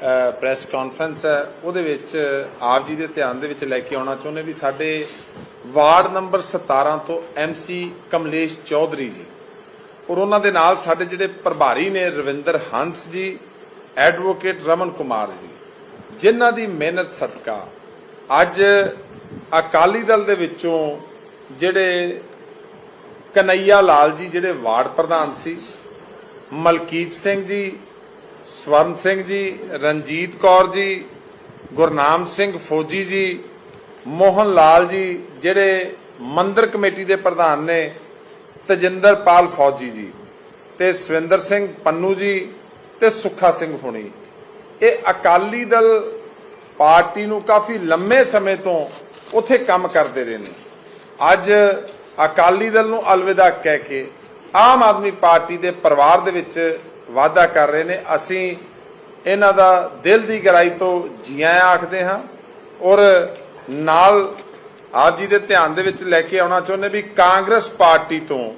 Press conference ਹੈ। ਉਹਦੇ ਵਿੱਚ ਆਪ ਜੀ ਦੇ ਧਿਆਨ ਦੇ ਵਿੱਚ ਲੈ ਕੇ ਆਉਣਾ ਚਾਹੁੰਦੇ ਵੀ ਸਾਡੇ ਵਾਰਡ ਨੰਬਰ 17 ਤੋਂ ਐਮਸੀ ਕਮਲੇਸ਼ ਚੌਧਰੀ ਜੀ ਔਰ ਉਹਨਾਂ ਦੇ ਨਾਲ ਸਾਡੇ ਜਿਹੜੇ ਪ੍ਰਭਾਰੀ ਨੇ ਰਵਿੰਦਰ ਹੰਸ ਜੀ ਐਡਵੋਕੇਟ ਰਮਨ ਕੁਮਾਰ ਜੀ, ਜਿਨ੍ਹਾਂ ਦੀ ਮਿਹਨਤ ਸਦਕਾ ਅੱਜ ਅਕਾਲੀ ਦਲ ਦੇ ਵਿੱਚੋਂ ਜਿਹੜੇ ਕਨਈਆ ਲਾਲ ਜੀ, ਜਿਹੜੇ ਵਾਰਡ ਪ੍ਰਧਾਨ ਸੀ, ਮਲਕੀਤ ਸਿੰਘ ਜੀ ਸਵਰਨ ਸਿੰਘ ਜੀ, ਰਣਜੀਤ ਕੌਰ ਜੀ, ਗੁਰਨਾਮ ਸਿੰਘ ਫੌਜੀ ਜੀ, ਮੋਹਨ ਲਾਲ ਜੀ, ਜਿਹੜੇ ਮੰਦਰ ਕਮੇਟੀ ਦੇ ਪ੍ਰਧਾਨ ਨੇ ਤਜਿੰਦਰਪਾਲ ਫੌਜੀ ਜੀ, ਤੇ ਸਵਿੰਦਰ ਸਿੰਘ ਪੰਨੂ ਜੀ ਤੇ ਸੁੱਖਾ ਸਿੰਘ ਹੁਣੀ। ਇਹ ਅਕਾਲੀ ਦਲ ਪਾਰਟੀ ਨੂੰ ਕਾਫੀ ਲੰਮੇ ਸਮੇਂ ਤੋਂ ਉਥੇ ਕੰਮ ਕਰਦੇ ਰਹੇ ਨੇ। ਅੱਜ ਅਕਾਲੀ ਦਲ ਨੂੰ ਅਲਵਿਦਾ ਕਹਿ ਕੇ ਆਮ ਆਦਮੀ ਪਾਰਟੀ ਦੇ ਪਰਿਵਾਰ ਦੇ ਵਿੱਚ ਵਾਅਦਾ ਕਰ ਰਹੇ ਨੇ। ਅਸੀਂ ਇਹਨਾਂ ਦਾ ਦਿਲ ਦੀ ਗਹਿਰਾਈ ਤੋਂ ਜੀਆਂ ਆਖਦੇ ਹਾਂ ਔਰ ਨਾਲ ਆਪ ਜੀ ਦੇ ਧਿਆਨ ਦੇ ਵਿੱਚ ਲੈ ਕੇ ਆਉਣਾ ਚਾਹੁੰਦੇ ਵੀ ਕਾਂਗਰਸ ਪਾਰਟੀ ਤੋਂ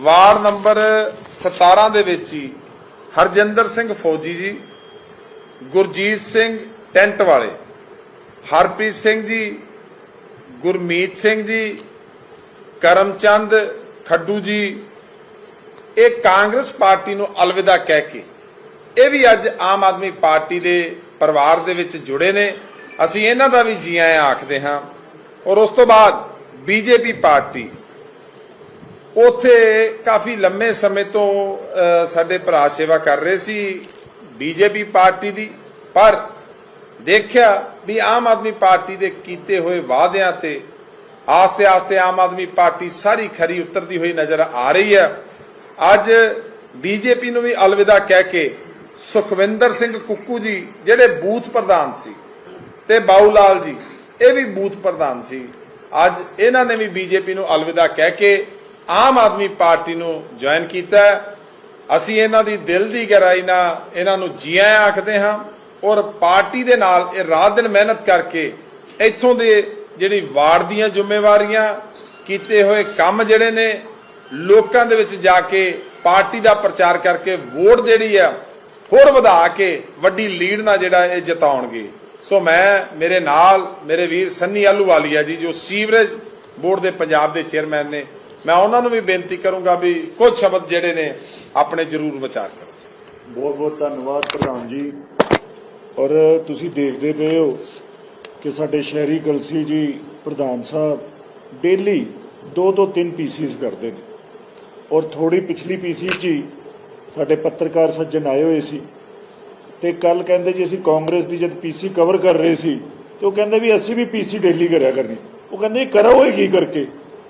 ਵਾਰਡ ਨੰਬਰ 17 ਦੇ ਵਿੱਚ ਹੀ ਹਰਜਿੰਦਰ ਸਿੰਘ ਫੌਜੀ ਜੀ, ਗੁਰਜੀਤ ਸਿੰਘ ਟੈਂਟ ਵਾਲੇ, ਹਰਪ੍ਰੀਤ ਸਿੰਘ ਜੀ, ਗੁਰਮੀਤ ਸਿੰਘ ਜੀ, ਕਰਮਚੰਦ ਖੱਡੂ ਜੀ ਇਹ ਕਾਂਗਰਸ ਪਾਰਟੀ ਨੂੰ ਅਲਵਿਦਾ ਕਹਿ ਕੇ ਇਹ ਵੀ ਅੱਜ ਆਮ ਆਦਮੀ ਪਾਰਟੀ ਦੇ ਪਰਿਵਾਰ ਦੇ ਵਿੱਚ ਜੁੜੇ ਨੇ। ਅਸੀਂ ਇਹਨਾਂ ਦਾ ਵੀ ਜੀ ਆਇਆਂ ਆਖਦੇ ਹਾਂ। ਔਰ ਉਸ ਤੋਂ ਬਾਅਦ ਬੀਜੇਪੀ ਪਾਰਟੀ ਉਥੇ ਕਾਫੀ ਲੰਮੇ ਸਮੇਂ ਤੋਂ ਸਾਡੇ ਭਰਾ ਸੇਵਾ ਕਰ ਰਹੇ ਸੀ ਬੀਜੇਪੀ ਪਾਰਟੀ ਦੀ। ਪਰ ਦੇਖਿਆ ਵੀ ਆਮ ਆਦਮੀ ਪਾਰਟੀ ਦੇ ਕੀਤੇ ਹੋਏ ਵਾਅਦਿਆਂ ਤੇ ਆਸਤੇ ਆਸਤੇ ਆਮ ਆਦਮੀ ਪਾਰਟੀ ਸਾਰੀ ਖਰੀ ਉਤਰਦੀ ਹੋਈ ਨਜ਼ਰ ਆ ਰਹੀ ਹੈ। ਅੱਜ ਬੀਜੇਪੀ ਨੂੰ ਵੀ ਅਲਵਿਦਾ ਕਹਿ ਕੇ ਸੁਖਵਿੰਦਰ ਸਿੰਘ ਕੁੱਕੂ ਜੀ, ਜਿਹੜੇ ਬੂਥ ਪ੍ਰਧਾਨ ਸੀ, ਤੇ ਬਾਊ ਲਾਲ ਜੀ, ਇਹ ਵੀ ਬੂਥ ਪ੍ਰਧਾਨ ਸੀ। ਅੱਜ ਇਹਨਾਂ ਨੇ ਵੀ ਬੀਜੇਪੀ ਨੂੰ ਅਲਵਿਦਾ ਕਹਿ ਕੇ ਆਮ ਆਦਮੀ ਪਾਰਟੀ ਨੂੰ ਜੁਆਇਨ ਕੀਤਾ ਅਸੀਂ ਇਹਨਾਂ ਦੀ ਦਿਲ ਦੀ ਗਹਿਰਾਈ ਨਾਲ ਇਹਨਾਂ ਨੂੰ ਜੀਆਂ ਆਖਦੇ ਹਾਂ ਔਰ ਪਾਰਟੀ ਦੇ ਨਾਲ ਇਹ ਰਾਤ ਦਿਨ ਮਿਹਨਤ ਕਰਕੇ ਇੱਥੋਂ ਦੇ ਜਿਹੜੀ ਵਾਰਡ ਦੀਆਂ ਜ਼ਿੰਮੇਵਾਰੀਆਂ, ਕੀਤੇ ਹੋਏ ਕੰਮ ਜਿਹੜੇ ਨੇ ਲੋਕਾਂ ਦੇ ਵਿੱਚ ਜਾ ਕੇ ਪਾਰਟੀ ਦਾ ਪ੍ਰਚਾਰ ਕਰਕੇ ਵੋਟ ਜਿਹੜੀ ਆ, ਹੋਰ ਵਧਾ ਕੇ ਵੱਡੀ ਲੀਡ ਨਾਲ ਜਿਹੜਾ ਇਹ ਜਿਤਾਉਣਗੇ। ਸੋ ਮੈਂ, ਮੇਰੇ ਨਾਲ, ਮੇਰੇ ਵੀਰ ਸੰਨੀ ਆਲੂਵਾਲੀਆ ਜੀ, ਜੋ ਸੀਵਰੇਜ ਬੋਰਡ ਦੇ ਪੰਜਾਬ ਦੇ ਚੇਅਰਮੈਨ ਨੇ, ਮੈਂ ਉਹਨਾਂ ਨੂੰ ਵੀ ਬੇਨਤੀ ਕਰੂੰਗਾ ਵੀ ਕੁਝ ਸ਼ਬਦ ਜਿਹੜੇ ਨੇ ਆਪਣੇ ਜ਼ਰੂਰ ਵਿਚਾਰ ਕਰੋ। ਬਹੁਤ ਬਹੁਤ ਧੰਨਵਾਦ ਪ੍ਰਧਾਨ ਜੀ। ਔਰ ਤੁਸੀਂ ਦੇਖਦੇ ਪਏ ਹੋ ਕਿ ਸਾਡੇ ਸ਼ਹਿਰੀ ਕਲਸੀ ਜੀ ਪ੍ਰਧਾਨ ਸਾਹਿਬ ਡੇਲੀ ਦੋ ਤੋਂ ਤਿੰਨ ਪੀਸੀਸ ਕਰਦੇ ਨੇ। ਔਰ ਥੋੜੀ ਪਿਛਲੀ ਪੀਸੀ ਚ ਹੀ ਸਾਡੇ ਪੱਤਰਕਾਰ ਸੱਜਣ ਆਏ ਹੋਏ ਸੀ ਤੇ ਕੱਲ ਕਹਿੰਦੇ ਜੀ ਅਸੀਂ ਕਾਂਗਰਸ ਦੀ ਜਦ ਪੀਸੀ ਕਵਰ ਕਰ ਰਹੇ ਸੀ ਤੇ ਉਹ ਕਹਿੰਦੇ ਵੀ ਅਸੀਂ ਵੀ ਪੀਸੀ ਡੇਲੀ ਕਰਿਆ ਕਰਨੀ। ਉਹ ਕਹਿੰਦੇ ਜੀ ਕਰੋਗੇ ਕੀ ਕਰਕੇ?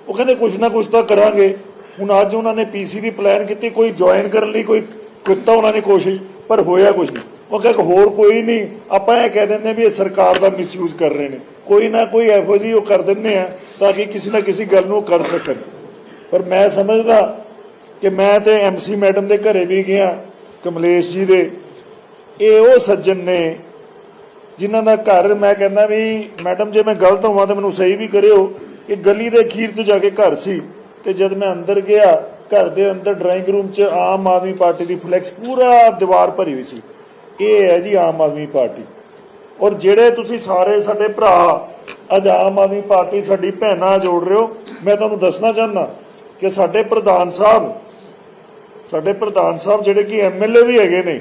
ਉਹ ਕਹਿੰਦੇ ਕੁਛ ਨਾ ਕੁਛ ਤਾਂ ਕਰਾਂਗੇ। ਹੁਣ ਅੱਜ ਉਹਨਾਂ ਨੇ ਪੀਸੀ ਦੀ ਪਲਾਨ ਕੀਤੀ, ਕੋਈ ਜੁਆਇਨ ਕਰਨ ਲਈ ਕੋਈ ਕੀਤਾ ਉਹਨਾਂ ਨੇ ਕੋਸ਼ਿਸ਼, ਪਰ ਹੋਇਆ ਕੁਛ ਨਹੀਂ। ਉਹ ਕਹਿੰਦੇ ਹੋਰ ਕੋਈ ਨਹੀਂ, ਆਪਾਂ ਇਹ ਕਹਿ ਦਿੰਦੇ ਵੀ ਇਹ ਸਰਕਾਰ ਦਾ ਮਿਸਯੂਜ਼ ਕਰ ਰਹੇ ਨੇ। ਕੋਈ ਨਾ ਕੋਈ ਇਹੋ ਜਿਹੀ ਉਹ ਕਰ ਦਿੰਦੇ ਆ ਤਾਂ ਕਿ ਕਿਸੇ ਨਾ ਕਿਸੇ ਗੱਲ ਨੂੰ ਉਹ ਕਰ ਸਕਣ। ਪਰ ਮੈਂ ਸਮਝਦਾ ਕਿ ਮੈਂ ਤੇ ਐਮਸੀ ਮੈਡਮ ਦੇ ਘਰੇ ਵੀ ਗਿਆ, ਕਮਲੇਸ਼ ਜੀ ਦੇ। ਇਹ ਉਹ ਸੱਜਣ ਨੇ ਜਿਨ੍ਹਾਂ ਦਾ ਘਰ ਮੈਂ ਕਹਿੰਦਾ ਵੀ, ਮੈਡਮ, ਜੇ ਮੈਂ ਗਲਤ ਹੋਵਾਂ ਤਾਂ ਮੈਨੂੰ ਸਹੀ ਵੀ ਕਰਿਓ। ਕਿ ਗਲੀ ਦੇ ਅਖੀਰ 'ਚ ਜਾ ਕੇ ਘਰ ਸੀ ਤੇ ਜਦ ਮੈਂ ਅੰਦਰ ਗਿਆ, ਘਰ ਦੇ ਅੰਦਰ ਡਰਾਇੰਗ ਰੂਮ 'ਚ ਆਮ ਆਦਮੀ ਪਾਰਟੀ ਦੀ ਫਲੈਕਸ ਪੂਰਾ ਦੀਵਾਰ ਭਰੀ ਹੋਈ ਸੀ। ਇਹ ਹੈ ਜੀ ਆਮ ਆਦਮੀ ਪਾਰਟੀ। ਔਰ ਜਿਹੜੇ ਤੁਸੀਂ ਸਾਰੇ ਸਾਡੇ ਭਰਾ ਅੱਜ ਆਮ ਆਦਮੀ ਪਾਰਟੀ ਸਾਡੀ ਭੈਣਾਂ ਜੋੜ ਰਹੇ ਹੋ, ਮੈਂ ਤੁਹਾਨੂੰ ਦੱਸਣਾ ਚਾਹੁੰਦਾ ਕਿ ਸਾਡੇ ਪ੍ਰਧਾਨ ਸਾਹਿਬ ਸਾਡੇ ਪ੍ਰਧਾਨ ਸਾਹਿਬ ਜਿਹੜੇ ਕਿ ਐਮਐਲਏ ਵੀ ਹੈਗੇ ਨੇ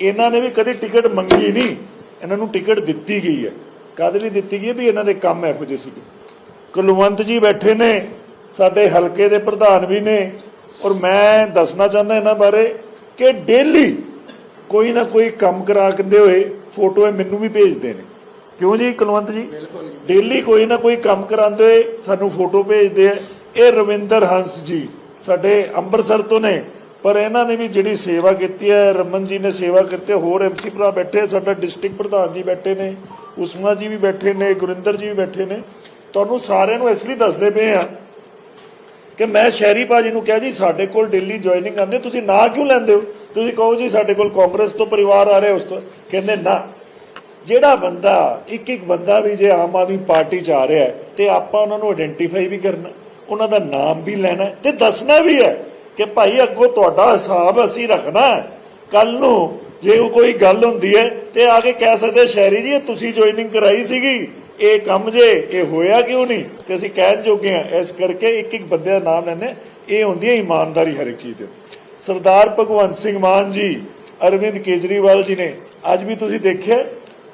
ਇਹਨਾਂ ਨੇ ਵੀ ਕਦੇ ਟਿਕਟ ਮੰਗੀ ਨਹੀਂ। ਇਹਨਾਂ ਨੂੰ ਟਿਕਟ ਦਿੱਤੀ ਗਈ ਹੈ। ਕਦ ਲਈ ਦਿੱਤੀ ਗਈ ਹੈ? ਵੀ ਇਹਨਾਂ ਦੇ ਕੰਮ ਇਹੋ ਜਿਹੇ ਸੀਗੇ। ਕੁਲਵੰਤ ਜੀ ਬੈਠੇ ਨੇ ਸਾਡੇ ਹਲਕੇ ਦੇ ਪ੍ਰਧਾਨ ਵੀ ਨੇ ਔਰ ਮੈਂ ਦੱਸਣਾ ਚਾਹੁੰਦਾ ਇਹਨਾਂ ਬਾਰੇ ਕਿ ਡੇਲੀ ਕੋਈ ਨਾ ਕੋਈ ਕੰਮ ਕਰਾ ਕੇ ਹੋਏ ਫੋਟੋ ਇਹ ਮੈਨੂੰ ਵੀ ਭੇਜਦੇ ਨੇ। ਕਿਉਂ ਜੀ ਕੁਲਵੰਤ ਜੀ। ਡੇਲੀ ਕੋਈ ਨਾ ਕੋਈ ਕੰਮ ਕਰਾਉਂਦੇ ਹੋਏ ਸਾਨੂੰ ਫੋਟੋ ਭੇਜਦੇ ਆ। ਇਹ ਰਵਿੰਦਰ ਹੰਸ ਜੀ ਸਾਡੇ ਅੰਮ੍ਰਿਤਸਰ ਤੋਂ ਨੇ। ਪਰ ਇਹਨਾਂ ਨੇ ਵੀ ਜਿਹੜੀ ਸੇਵਾ ਕੀਤੀ ਹੈ ਰਮਨ ਜੀ ਨੇ ਸੇਵਾ ਕੀਤੀ ਹੈ, ਹੋਰ ਐਮਸੀ ਭਰਾ ਬੈਠੇ ਸਾਡਾ ਡਿਸਟ੍ਰਿਕਟ ਪ੍ਰਧਾਨ ਜੀ ਬੈਠੇ ਨੇ ਉਸਮਾ ਜੀ ਵੀ ਬੈਠੇ ਨੇ ਗੁਰਿੰਦਰ ਜੀ ਵੀ ਬੈਠੇ ਨੇ। ਤੁਹਾਨੂੰ ਸਾਰਿਆਂ ਨੂੰ ਇਸ ਲਈ ਦੱਸਦੇ ਪਏ ਆ ਕਿ ਮੈਂ ਸ਼ਹਿਰੀ ਬਾਜੀ ਨੂੰ ਕਿਹਾ ਜੀ ਸਾਡੇ ਕੋਲ ਦਿੱਲੀ ਜੁਆਇਨਿੰਗ ਆਉਂਦੇ ਤੁਸੀਂ ਨਾ ਕਿਉਂ ਲੈਂਦੇ ਹੋ? ਤੁਸੀਂ ਕਹੋ ਜੀ ਸਾਡੇ ਕੋਲ ਕਾਂਗਰਸ ਤੋਂ ਪਰਿਵਾਰ ਆ ਰਿਹਾ ਉਸ ਤੋਂ। ਕਹਿੰਦੇ ਨਾ ਜਿਹੜਾ ਬੰਦਾ ਇੱਕ ਇੱਕ ਬੰਦਾ ਵੀ ਜੇ ਆਮ ਆਦਮੀ ਪਾਰਟੀ ਚ ਆ ਰਿਹਾ ਹੈ ਤੇ ਆਪਾਂ ਉਹਨਾਂ ਨੂੰ ਆਇਡੈਂਟੀਫਾਈ ਵੀ ਕਰਨਾ ਉਹਨਾਂ ਦਾ ਨਾਮ ਵੀ ਲੈਣਾ ਹੈ ਤੇ ਦੱਸਣਾ ਵੀ ਹੈ। ਕਿ ਭਾਈ ਅੱਗੋਂ ਤੁਹਾਡਾ ਹਿਸਾਬ ਅਸੀਂ ਰੱਖਣਾ ਕੱਲ ਨੂੰ ਜੇ ਕੋਈ ਗੱਲ ਹੁੰਦੀ ਹੈ ਤੇ ਆ ਕੇ ਕਹਿ ਸਕਦੇ, ਸ਼ਹਿਰੀ ਜੀ, ਤੁਸੀਂ ਜੁਆਇਨਿੰਗ ਕਰਾਈ ਸੀਗੀ। ਇਹ ਕੰਮ ਜੇ, ਇਹ ਹੋਇਆ ਕਿਉਂ ਨਹੀਂ? ਤੇ ਅਸੀਂ ਕਹਿਣ ਜੋਗੇ ਆ ਇਸ ਕਰਕੇ ਇੱਕ ਇੱਕ ਬੰਦੇ ਦਾ ਨਾਮ ਲੈਣੇ ਇਹ ਹੁੰਦੀ ਹੈ ਇਮਾਨਦਾਰੀ ਹਰ ਇੱਕ ਚੀਜ਼ ਦੇ ਸਰਦਾਰ ਭਗਵੰਤ ਸਿੰਘ ਮਾਨ ਜੀ, ਅਰਵਿੰਦ ਕੇਜਰੀਵਾਲ ਜੀ ਨੇ ਅੱਜ ਵੀ ਤੁਸੀਂ ਦੇਖਿਆ,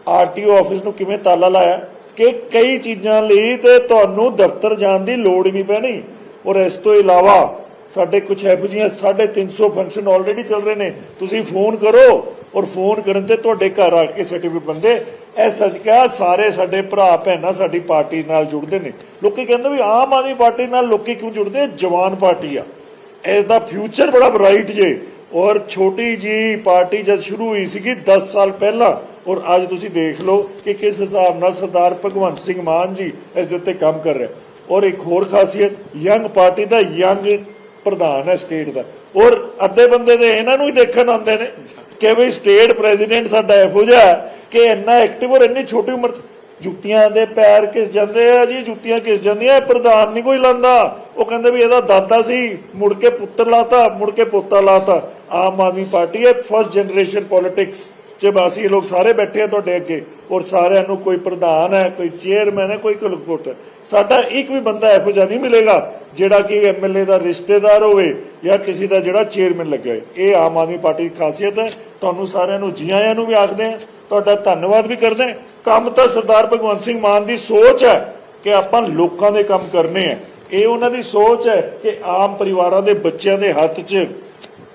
ਆਰਟੀਓ ਆਫਿਸ ਨੂੰ ਕਿਵੇਂ ਤਾਲਾ ਲਾਇਆ ਕਿ ਕਈ ਚੀਜ਼ਾਂ ਲਈ ਤੇ ਤੁਹਾਨੂੰ ਦਫ਼ਤਰ ਜਾਣ ਦੀ ਲੋੜ ਹੀ ਨਹੀਂ ਪੈਣੀ। ਔਰ ਇਸ ਤੋਂ ਇਲਾਵਾ ਸਾਡੇ ਕੁਝ ਇਹੋ ਜਿਹੀਆਂ 350 ਫੰਕਸ਼ਨ ਆਲਰੇਡੀ ਚੱਲ ਰਹੇ ਨੇ। ਤੁਸੀਂ ਫੋਨ ਕਰੋ ਔਰ ਫੋਨ ਕਰਨ ਤੇ ਤੁਹਾਡੇ ਘਰ ਆ ਕੇ ਸਰਟੀਫਿਕੇਟ ਬੰਦੇ, ਇਹ ਸੱਚ ਕਿਹਾ, ਸਾਰੇ ਸਾਡੇ ਭਰਾ ਭੈਣਾਂ ਸਾਡੀ ਪਾਰਟੀ ਨਾਲ ਜੁੜਦੇ ਨੇ। ਲੋਕੀ ਕਹਿੰਦੇ ਵੀ ਆਮ ਆਦਮੀ ਪਾਰਟੀ ਨਾਲ ਲੋਕੀ ਕਿਉਂ ਜੁੜਦੇ? ਜਵਾਨ ਪਾਰਟੀ ਆ। ਇਸ ਦਾ ਫਿਊਚਰ ਬੜਾ ਬ੍ਰਾਈਟ ਜੇ। ਔਰ ਛੋਟੀ ਜੀ ਪਾਰਟੀ ਜਦ ਸ਼ੁਰੂ ਹੋਈ ਸੀਗੀ 10 ਸਾਲ ਪਹਿਲਾਂ, ਔਰ ਅੱਜ ਤੁਸੀਂ ਦੇਖ ਲਓ ਕਿ ਕਿਸ ਹਿਸਾਬ ਨਾਲ ਸਰਦਾਰ ਭਗਵੰਤ ਸਿੰਘ ਮਾਨ ਜੀ ਇਸ ਦੇ ਉੱਤੇ ਕੰਮ ਕਰ ਰਿਹਾ। ਔਰ ਇੱਕ ਹੋਰ ਖਾਸੀਅਤ, ਯੰਗ ਪਾਰਟੀ ਦਾ ਯੰਗ ਪ੍ਰਧਾਨ ਹੈ ਸਟੇਟ ਦਾ। ਔਰ ਅੱਧੇ ਬੰਦੇ ਦੇ ਇਹਨਾਂ ਨੂੰ ਹੀ ਦੇਖਣ ਆਉਂਦੇ ਨੇ ਕਿ ਵੀ ਸਟੇਟ ਪ੍ਰੈਜ਼ੀਡੈਂਟ ਸਾਡਾ ਇਹੋ ਜਿਹਾ ਕਿ ਇੰਨਾ ਐਕਟਿਵ ਔਰ ਇੰਨੀ ਛੋਟੀ ਉਮਰ 'ਚ ਜੁੱਤੀਆਂ ਦੇ ਪੈਰ ਕਿਸ ਜਾਂਦੇ ਆ ਜੀ, ਜੁੱਤੀਆਂ ਕਿਸ ਜਾਂਦੀਆਂ ਪ੍ਰਧਾਨ ਨਹੀਂ ਕੋਈ ਲਾਂਦਾ। ਉਹ ਕਹਿੰਦੇ ਵੀ ਇਹਦਾ ਦਾਦਾ ਸੀ, ਮੁੜ ਕੇ ਪੁੱਤਰ ਲਾਤਾ, ਮੁੜ ਕੇ ਪੋਤਾ ਲਾਤਾ। ਆਮ ਆਦਮੀ ਪਾਰਟੀ ਹੈ ਫਸਟ ਜਨਰੇਸ਼ਨ ਪੋਲਿਟਿਕਸ ਚ ਲੋਕ ਸਾਰੇ ਬੈਠੇ ਆ ਤੁਹਾਡੇ ਅੱਗੇ, ਔਰ ਸਾਰਿਆਂ ਨੂੰ ਕੋਈ ਪ੍ਰਧਾਨ ਹੈ, ਕੋਈ ਚੇਅਰਮੈਨ ਹੈ, ਕੋਈ ਕੁਲਕੁਟ ਸਾਡਾ ਇੱਕ ਵੀ ਬੰਦਾ ਇਹੋ ਜਿਹਾ ਨਹੀਂ ਮਿਲੇਗਾ ਜਿਹੜਾ ਕਿ ਐਮਐਲਏ ਦਾ ਰਿਸ਼ਤੇਦਾਰ ਹੋਵੇ ਜਾਂ ਕਿਸੇ ਦਾ ਜਿਹੜਾ ਚੇਅਰਮੈਨ ਲੱਗਿਆ ਹੋਵੇ ਇਹ ਆਮ ਆਦਮੀ ਪਾਰਟੀ ਦੀ ਖਾਸੀਅਤ ਹੈ। ਤੁਹਾਨੂੰ ਸਾਰਿਆਂ ਨੂੰ ਜੀ ਆਇਆਂ ਨੂੰ ਵੀ ਆਖਦੇ ਆ ਤੁਹਾਡਾ ਧੰਨਵਾਦ ਵੀ ਕਰਦੇ ਕੰਮ ਤਾਂ ਸਰਦਾਰ ਭਗਵੰਤ ਸਿੰਘ ਮਾਨ ਦੀ ਸੋਚ ਹੈ ਕਿ ਆਪਾਂ ਲੋਕਾਂ ਦੇ ਕੰਮ ਕਰਨੇ ਆ ਇਹ ਉਹਨਾਂ ਦੀ ਸੋਚ ਹੈ ਕਿ ਆਮ ਪਰਿਵਾਰਾਂ ਦੇ ਬੱਚਿਆਂ ਦੇ ਹੱਥ 'ਚ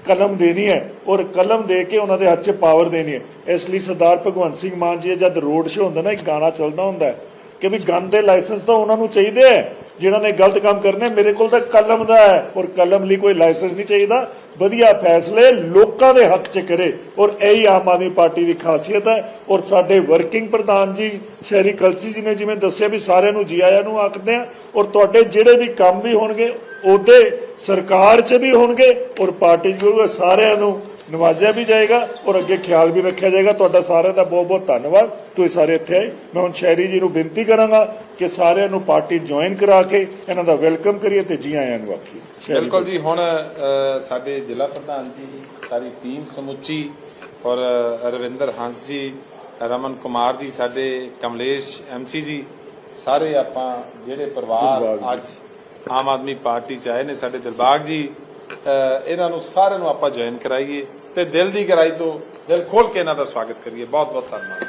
ਕਲਮ ਦੇਣੀ ਹੈ ਔਰ ਕਲਮ ਦੇ ਕੇ ਉਹਨਾਂ ਦੇ ਹੱਥ 'ਚ ਪਾਵਰ ਦੇਣੀ ਹੈ। ਇਸ ਲਈ ਸਰਦਾਰ ਭਗਵੰਤ ਸਿੰਘ ਮਾਨ ਜੀ ਜਦ ਰੋਡ ਸ਼ੋ ਹੁੰਦਾ ਨਾ, ਇੱਕ ਗਾਣਾ ਚੱਲਦਾ ਹੁੰਦਾ ਕਿ ਵੀ ਗਨ ਦੇ ਲਾਇਸੈਂਸ ਤਾਂ ਉਹਨਾਂ ਨੂੰ ਚਾਹੀਦੇ ਹੈ, ਜਿਨ੍ਹਾਂ ਨੇ ਗਲਤ ਕੰਮ ਕਰਨੇ, ਮੇਰੇ ਕੋਲ ਤਾਂ ਕਲਮ ਦਾ ਹੈ ਔਰ ਕਲਮ ਲਈ ਕੋਈ ਲਾਇਸੈਂਸ ਨਹੀਂ ਚਾਹੀਦਾ। ਵਧੀਆ ਫੈਸਲੇ ਲੋਕਾਂ ਦੇ ਹੱਕ 'ਚ ਕਰੇ ਔਰ ਇਹੀ ਆਮ ਆਦਮੀ ਪਾਰਟੀ ਦੀ ਖਾਸੀਅਤ ਹੈ ਔਰ ਸਾਡੇ ਵਰਕਿੰਗ ਪ੍ਰਧਾਨ ਜੀ, ਸ਼ਹਿਰੀ ਕਲਸੀ ਜੀ ਨੇ ਜਿਵੇਂ ਦੱਸਿਆ ਵੀ ਸਾਰਿਆਂ ਨੂੰ ਜੀ ਆਇਆਂ ਨੂੰ ਆਖਦੇ ਆ ਔਰ ਤੁਹਾਡੇ ਜਿਹੜੇ ਵੀ ਕੰਮ ਵੀ ਹੋਣਗੇ, ਉਹਦੇ ਸਰਕਾਰ 'ਚ ਵੀ ਹੋਣਗੇ ਔਰ ਪਾਰਟੀ 'ਚ ਵੀ ਸਾਰਿਆਂ ਨੂੰ ਨਵਾਜਿਆ ਵੀ ਜਾਏਗਾ ਔਰ ਅੱਗੇ ਖਿਆਲ ਵੀ ਰੱਖਿਆ ਜਾਏਗਾ। ਤੁਹਾਡਾ ਸਾਰਿਆਂ ਦਾ ਬਹੁਤ ਬਹੁਤ ਧੰਨਵਾਦ। ਤੁਸੀਂ ਸਾਰੇ ਇੱਥੇ ਆਏ। ਮੈਂ ਹੁਣ ਸ਼ਹਿਰੀ ਜੀ ਨੂੰ ਬੇਨਤੀ ਕਰਾਂਗਾ ਕਿ ਸਾਰਿਆਂ ਨੂੰ ਪਾਰਟੀ ਜੁਆਇਨ ਕਰਾ ਕੇ ਇਹਨਾਂ ਦਾ ਵੈਲਕਮ ਕਰੀਏ ਤੇ ਜੀ ਆਇਆਂ ਨੂੰ ਆਖੀਏ। ਬਿਲਕੁਲ ਜੀ। ਹੁਣ ਸਾਡੇ ਜ਼ਿਲ੍ਹਾ ਪ੍ਰਧਾਨ ਜੀ ਸਾਰੀ ਟੀਮ ਸਮੁੱਚੀ ਔਰ ਰਵਿੰਦਰ ਹੰਸ ਜੀ ਰਮਨ ਕੁਮਾਰ ਜੀ ਸਾਡੇ ਕਮਲੇਸ਼ ਐਮਸੀ ਜੀ ਸਾਰੇ ਆਪਾਂ ਜਿਹੜੇ ਪਰਿਵਾਰ ਅੱਜ ਆਮ ਆਦਮੀ ਪਾਰਟੀ ਚ ਆਏ ਨੇ ਸਾਡੇ ਦਿਲਬਾਗ ਜੀ ਇਹਨਾਂ ਨੂੰ ਸਾਰਿਆਂ ਨੂੰ ਆਪਾਂ ਜੁਆਇਨ ਕਰਾਈਏ ਤੇ ਦਿਲ ਦੀ ਗਹਿਰਾਈ ਤੋਂ ਦਿਲ ਖੋਲ ਕੇ ਇਹਨਾਂ ਦਾ ਸਵਾਗਤ ਕਰੀਏ। ਬਹੁਤ ਬਹੁਤ ਧੰਨਵਾਦ।